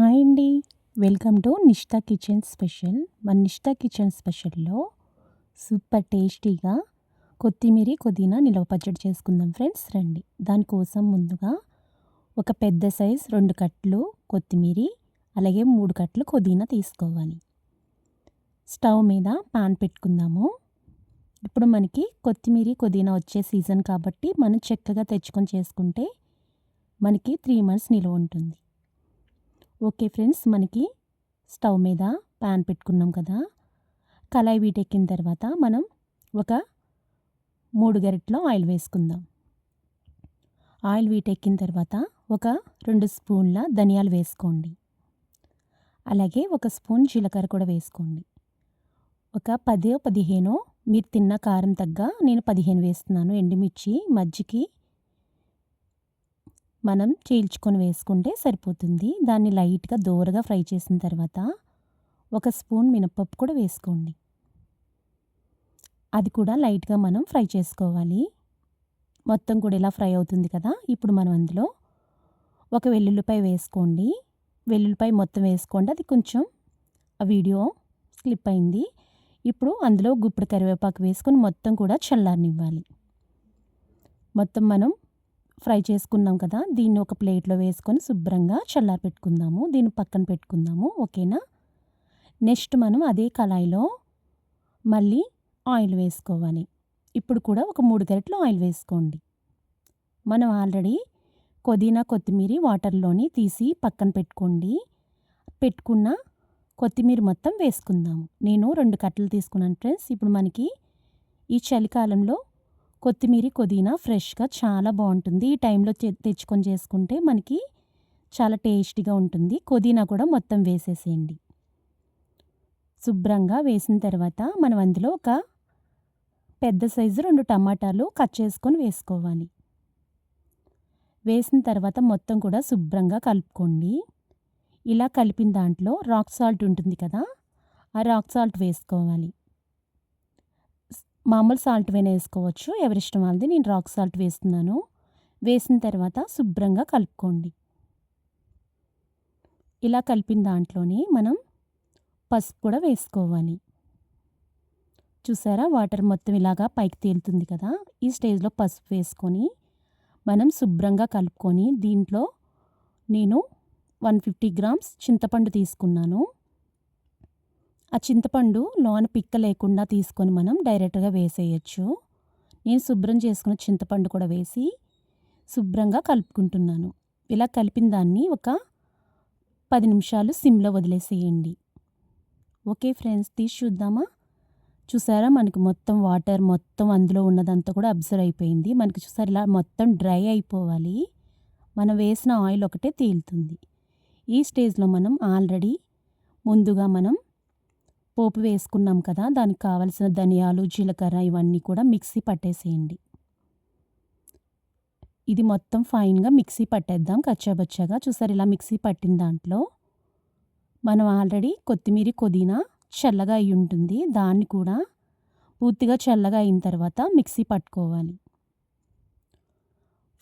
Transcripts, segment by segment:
Hi అండి. Welcome to Nishtha kitchen special. మన Nishtha kitchen స్పెషల్లో super టేస్టీగా కొత్తిమీర పుదీనా నిలవ పచ్చడి చేసుకుందాం ఫ్రెండ్స్ రండి. దానికోసం ముందుగా ఒక పెద్ద సైజ్ రెండు కట్లు కొత్తిమీర అలాగే మూడు కట్లు పుదీనా తీసుకోవాలి. స్టవ్ మీద పాన్ పెట్టుకుందాము. ఇప్పుడు మనకి కొత్తిమీర పుదీనా వచ్చే సీజన్ కాబట్టి మనం చక్కగా తెచ్చుకొని చేసుకుంటే మనకి త్రీ మంత్స్ నిల్వ ఉంటుంది. ఓకే ఫ్రెండ్స్ మనకి స్టవ్ మీద ప్యాన్ పెట్టుకున్నాం కదా. కళాయి వీటెక్కిన తర్వాత మనం ఒక మూడు గరిటలో ఆయిల్ వేసుకుందాం. ఆయిల్ వీటెక్కిన తర్వాత ఒక రెండు స్పూన్ల ధనియాలు వేసుకోండి. అలాగే ఒక స్పూన్ జీలకర్ర కూడా వేసుకోండి. ఒక పది పదిహేను మీరు తిన్న కారం తగ్గ నేను పదిహేను వేస్తున్నాను ఎండుమిర్చి మజ్జికి మనం చీల్చుకొని వేసుకుంటే సరిపోతుంది. దాన్ని లైట్గా దోరగా ఫ్రై చేసిన తర్వాత ఒక స్పూన్ మినపప్పు కూడా వేసుకోండి. అది కూడా లైట్గా మనం ఫ్రై చేసుకోవాలి. మొత్తం కూడా ఇలా ఫ్రై అవుతుంది కదా? ఇప్పుడు మనం అందులో ఒక వెల్లుల్లిపాయ వేసుకోండి. వెల్లుల్లిపాయ మొత్తం వేసుకోండి. అది కొంచెం ఆ వీడియో స్లిప్ అయింది. ఇప్పుడు అందులో గుప్పుడు కరివేపాకు వేసుకొని మొత్తం కూడా చల్లారనివ్వాలి. మొత్తం మనం ఫ్రై చేసుకున్నాం కదా దీన్ని ఒక ప్లేట్లో వేసుకొని శుభ్రంగా చల్లారి పెట్టుకుందాము. దీన్ని పక్కన పెట్టుకుందాము ఓకేనా? నెక్స్ట్ మనం అదే కళాయిలో మళ్ళీ ఆయిల్ వేసుకోవాలి. ఇప్పుడు కూడా ఒక మూడు గరిటలు ఆయిల్ వేసుకోండి. మనం ఆల్రెడీ పుదీనా కొత్తిమీర వాటర్లోని తీసి పక్కన పెట్టుకోండి. పెట్టుకున్న కొత్తిమీర మొత్తం వేసుకుందాము. నేను రెండు కట్టలు తీసుకున్నాను ఫ్రెండ్స్. ఇప్పుడు మనకి ఈ చలికాలంలో కొత్తిమీర పుదీనా ఫ్రెష్గా చాలా బాగుంటుంది. ఈ టైంలో తెచ్చుకొని చేసుకుంటే మనకి చాలా టేస్టీగా ఉంటుంది. పుదీనా కూడా మొత్తం వేసేసేయండి. శుభ్రంగా వేసిన తర్వాత మనం అందులో ఒక పెద్ద సైజు రెండు టమాటాలు కట్ చేసుకొని వేసుకోవాలి. వేసిన తర్వాత మొత్తం కూడా శుభ్రంగా కలుపుకోండి. ఇలా కలిపిన దాంట్లో రాక్ సాల్ట్ ఉంటుంది కదా ఆ రాక్ సాల్ట్ వేసుకోవాలి. మామూలు సాల్ట్ వేనే వేసుకోవచ్చు. ఎవరిష్టం వాళ్ళది నేను రాక్ సాల్ట్ వేస్తున్నాను. వేసిన తర్వాత శుభ్రంగా కలుపుకోండి. ఇలా కలిపిన దాంట్లోనే మనం పసుపు కూడా వేసుకోవాలి. చూసారా? వాటర్ మొత్తం ఇలాగా పైకి తేలుతుంది కదా? ఈ స్టేజ్లో పసుపు వేసుకొని మనం శుభ్రంగా కలుపుకొని దీంట్లో నేను వన్ ఫిఫ్టీ గ్రామ్స్ చింతపండు తీసుకున్నాను. ఆ చింతపండు లోన పిక్క లేకుండా తీసుకొని మనం డైరెక్ట్గా వేసేయచ్చు. నేను శుభ్రం చేసుకున్న చింతపండు కూడా వేసి శుభ్రంగా కలుపుకుంటున్నాను. ఇలా కలిపిన దాన్ని ఒక పది నిమిషాలు సిమ్లో వదిలేసేయండి. ఓకే ఫ్రెండ్స్ తీసి చూద్దామా? చూసారా? మనకి మొత్తం వాటర్ మొత్తం అందులో ఉన్నదంతా కూడా అబ్జర్వ్ అయిపోయింది. మనకి చూసారు? ఇలా మొత్తం డ్రై అయిపోవాలి. మనం వేసిన ఆయిల్ ఒకటే తేలుతుంది. ఈ స్టేజ్లో మనం ఆల్రెడీ ముందుగా మనం పోపు వేసుకున్నాం కదా దానికి కావలసిన ధనియాలు జీలకర్ర ఇవన్నీ కూడా మిక్సీ పట్టేసేయండి. ఇది మొత్తం ఫైన్గా మిక్సీ పట్టేద్దాం కచ్చాబచ్చాగా. చూసారు ఇలా మిక్సీ పట్టిన దాంట్లో మనం ఆల్రెడీ కొత్తిమీర పుదీనా చల్లగా అయి ఉంటుంది దాన్ని కూడా పూర్తిగా చల్లగా అయిన తర్వాత మిక్సీ పట్టుకోవాలి.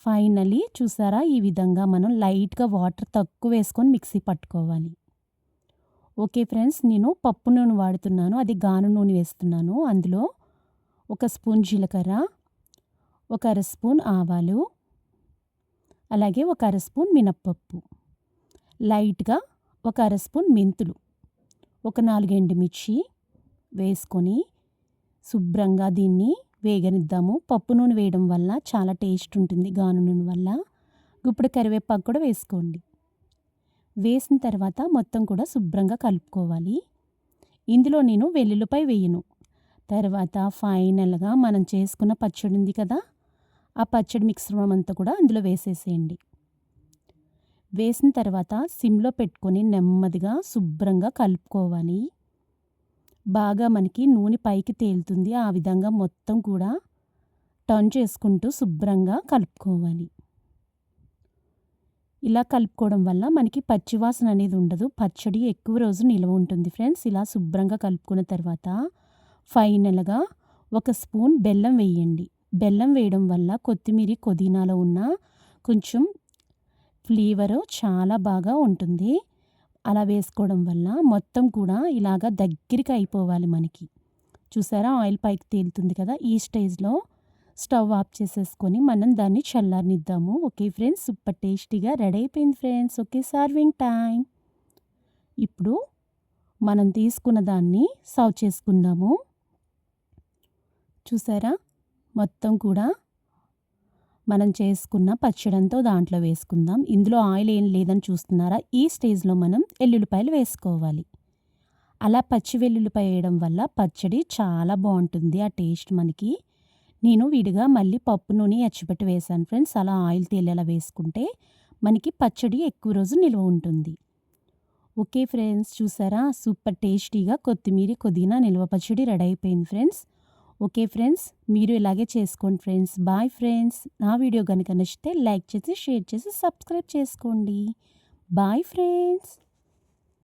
ఫైనలీ చూసారా ఈ విధంగా మనం లైట్గా వాటర్ తక్కువ వేసుకొని మిక్సీ పట్టుకోవాలి. ఓకే ఫ్రెండ్స్ నేను పప్పు నూనె వాడుతున్నాను అది గాను నూనె వేస్తున్నాను. అందులో ఒక స్పూన్ జీలకర్ర ఒక అర స్పూన్ ఆవాలు అలాగే ఒక అర స్పూన్ మినప్పప్పు. లైట్గా ఒక అర స్పూన్ మెంతులు. ఒక నాలుగు ఎండుమిర్చి వేసుకొని శుభ్రంగా దీన్ని వేగనిద్దాము. పప్పు నూనె వేయడం వల్ల చాలా టేస్ట్ ఉంటుంది గాను నూనె వల్ల. ఇప్పుడు కరివేపాకు కూడా వేసుకోండి. వేసిన తర్వాత మొత్తం కూడా శుభ్రంగా కలుపుకోవాలి. ఇందులో నేను వెల్లుల్లిపై వేయను. తర్వాత ఫైనల్గా మనం చేసుకున్న పచ్చడి ఉంది కదా ఆ పచ్చడి మిశ్రమం అంతా కూడా అందులో వేసేసేయండి. వేసిన తర్వాత సిమ్లో పెట్టుకొని నెమ్మదిగా శుభ్రంగా కలుపుకోవాలి. బాగా మనకి నూనె పైకి తేలుతుంది ఆ విధంగా మొత్తం కూడా టర్న్ చేసుకుంటూ శుభ్రంగా కలుపుకోవాలి. ఇలా కలుపుకోవడం వల్ల మనకి పచ్చివాసన అనేది ఉండదు. పచ్చడి ఎక్కువ రోజు నిల్వ ఉంటుంది ఫ్రెండ్స్. ఇలా శుభ్రంగా కలుపుకున్న తర్వాత ఫైనల్గా ఒక స్పూన్ బెల్లం వేయండి. బెల్లం వేయడం వల్ల కొత్తిమీర పుదీనాలో ఉన్న కొంచెం ఫ్లేవర్ చాలా బాగా ఉంటుంది. అలా వేసుకోవడం వల్ల మొత్తం కూడా ఇలాగ దగ్గరికి అయిపోవాలి మనకి. చూసారా? ఆయిల్ పైకి తేలుతుంది కదా ఈ స్టేజ్లో. స్టవ్ ఆఫ్ చేసేసుకొని మనం దాన్ని చల్లారనిద్దాము. Okay friends? సూపర్ టేస్టీగా రెడీ అయిపోయింది ఫ్రెండ్స్. ఓకే సర్వింగ్ టైం ఇప్పుడు మనం తీసుకున్న దాన్ని సర్వ్ చేసుకుందాము. చూసారా? మొత్తం కూడా మనం చేసుకున్న పచ్చడంతో దాంట్లో వేసుకుందాం. ఇందులో ఆయిల్ ఏం లేదని చూస్తున్నారా? ఈ స్టేజ్లో మనం ఎల్లుల్లిపాయలు వేసుకోవాలి. అలా పచ్చి వెల్లుల్లిపాయ వేయడం వల్ల పచ్చడి చాలా బాగుంటుంది. ఆ టేస్ట్ మనకి నేను విడిగా మళ్ళీ పప్పు నూనె ఎచ్చబెట్టి వేసాను ఫ్రెండ్స్. అలా ఆయిల్ తేలేలా వేసుకుంటే మనకి పచ్చడి ఎక్కువ రోజు నిల్వ ఉంటుంది. ఓకే ఫ్రెండ్స్ చూసారా? సూపర్ టేస్టీగా కొత్తిమీర పుదీనా నిల్వ పచ్చడి రెడీ అయిపోయింది ఫ్రెండ్స్. ఓకే ఫ్రెండ్స్ మీరు ఇలాగే చేసుకోండి ఫ్రెండ్స్. Bye friends. నా వీడియో కనుక నచ్చితే లైక్ చేసి షేర్ చేసి సబ్స్క్రైబ్ చేసుకోండి. Bye friends.